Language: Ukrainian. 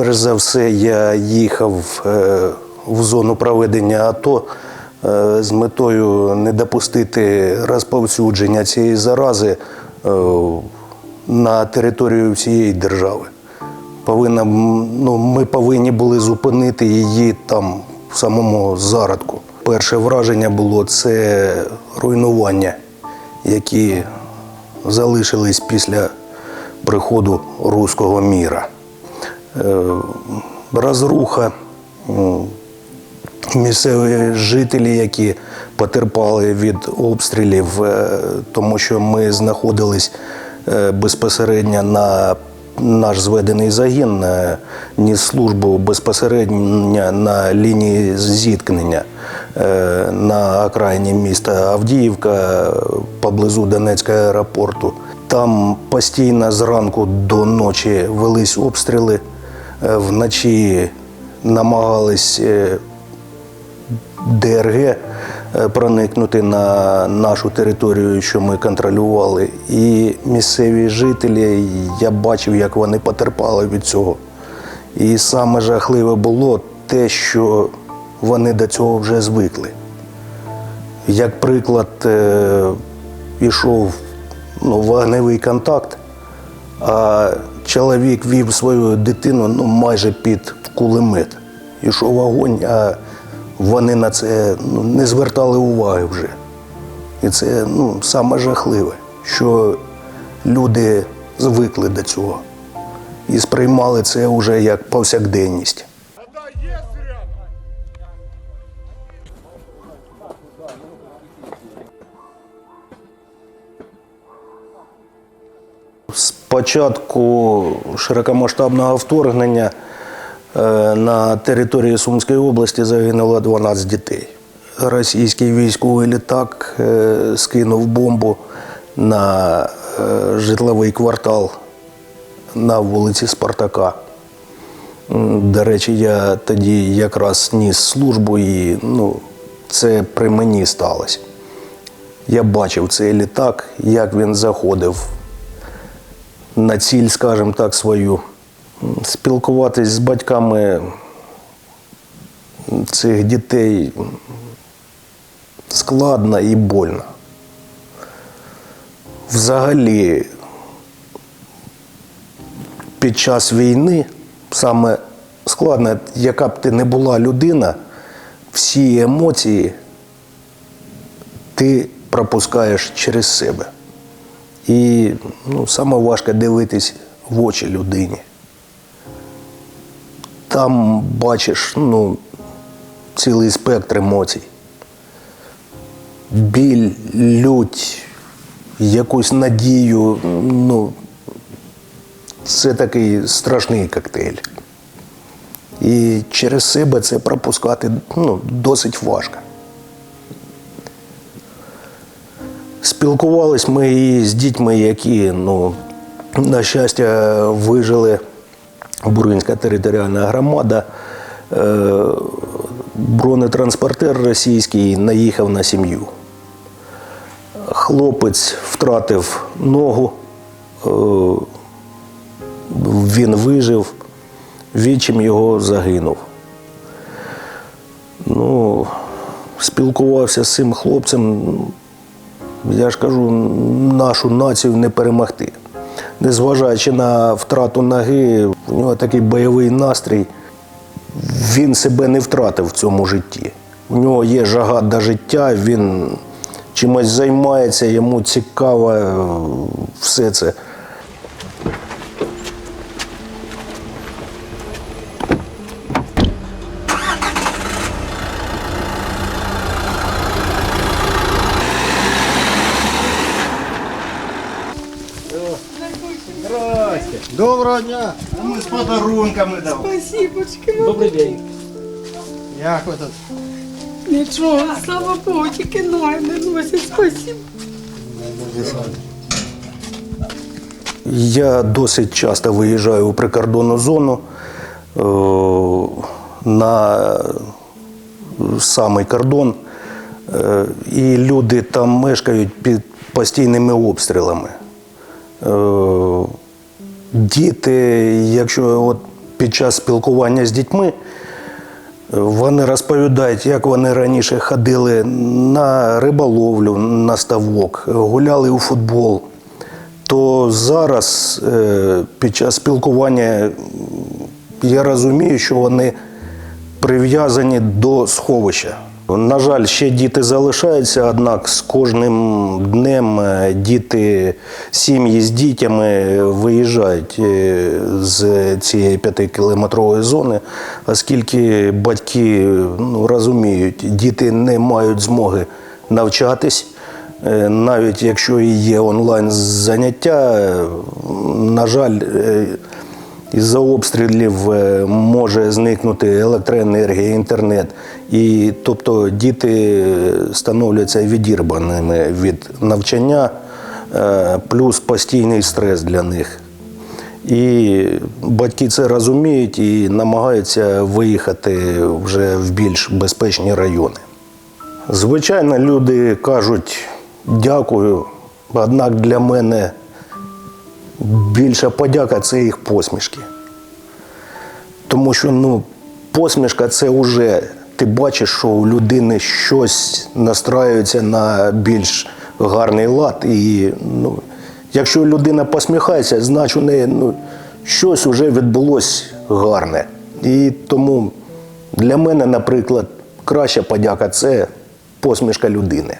Перш за все, я їхав е, в зону проведення АТО е, з метою не допустити розповсюдження цієї зарази е, на територію всієї держави. Повинна, ну, ми повинні були зупинити її там в самому зародку. Перше враження було це руйнування, які залишились після приходу руського міра. Е, Розруха, місцеві жителі, які потерпали від обстрілів, е, тому що ми знаходились е, безпосередньо на наш зведений загін, ніс службу безпосередньо на лінії зіткнення на окраїні міста Авдіївка поблизу Донецького аеропорту. Там постійно зранку до ночі велись обстріли. Е, Вночі намагались е, ДРГ е, проникнути на нашу територію, що ми контролювали. І місцеві жителі, я бачив, як вони потерпали від цього. І саме жахливе було те, що вони до цього вже звикли. Як приклад, е, ішов ну, вогневий контакт, а чоловік вів свою дитину ну, майже під кулемет. Ішов вогонь, а вони на це ну, не звертали уваги вже. І це ну, саме жахливе, що люди звикли до цього і сприймали це вже як повсякденність. Початку широкомасштабного вторгнення е, на території Сумської області загинуло 12 дітей. Російський військовий літак е, скинув бомбу на е, житловий квартал на вулиці Спартака. До речі, я тоді якраз ніс службу і ну, це при мені сталося. Я бачив цей літак, як він заходив на ціль, скажімо так, свою. Спілкуватись з батьками цих дітей складно і больно. Взагалі, під час війни саме складно, яка б ти не була людина, всі емоції ти пропускаєш через себе. І ну, саме важко дивитись в очі людині. Там бачиш ну, цілий спектр емоцій. Біль, лють, якусь надію. Ну, це такий страшний коктейль. І через себе це пропускати ну, досить важко. Спілкувались ми і з дітьми, які, ну, на щастя, вижили. Буринська територіальна громада. Е, бронетранспортер російський наїхав на сім'ю. Хлопець втратив ногу, е, він вижив, вічим його загинув. Ну, спілкувався з цим хлопцем, я ж кажу, нашу націю не перемогти. Незважаючи на втрату ноги, у нього такий бойовий настрій. Він себе не втратив в цьому житті. У нього є жага до життя, він чимось займається, йому цікаво е, все це. Доброго дня! Ми з подарунками дав. Спасибочки. Добрий день. Як ви тут? Нічого, слава Богу, тільки ноги не носять. Спасибо. Я досить часто виїжджаю у прикордонну зону е, на самий кордон, е, і люди там мешкають під постійними обстрілами. Е, Діти, якщо от під час спілкування з дітьми вони розповідають, як вони раніше ходили на риболовлю, на ставок, гуляли у футбол. То зараз е, під час спілкування я розумію, що вони прив'язані до сховища. На жаль, ще діти залишаються, однак з кожним днем е, діти, сім'ї з дітями виїжджають е, з цієї п'ятикілометрової зони, оскільки батьки ну, розуміють, діти не мають змоги навчатись. Е, Навіть якщо є онлайн заняття, на жаль, із-за обстрілів е, може зникнути електроенергія, інтернет. І тобто діти становляться відірваними від навчання, е, плюс постійний стрес для них. І батьки це розуміють і намагаються виїхати вже в більш безпечні райони. Звичайно, люди кажуть дякую, однак для мене більша подяка це їх посмішки. Тому що ну, посмішка це вже ти бачиш, що у людини щось настраюється на більш гарний лад. І ну, якщо людина посміхається, значить у неї ну, щось вже відбулось гарне. І тому для мене, наприклад, краща подяка це посмішка людини.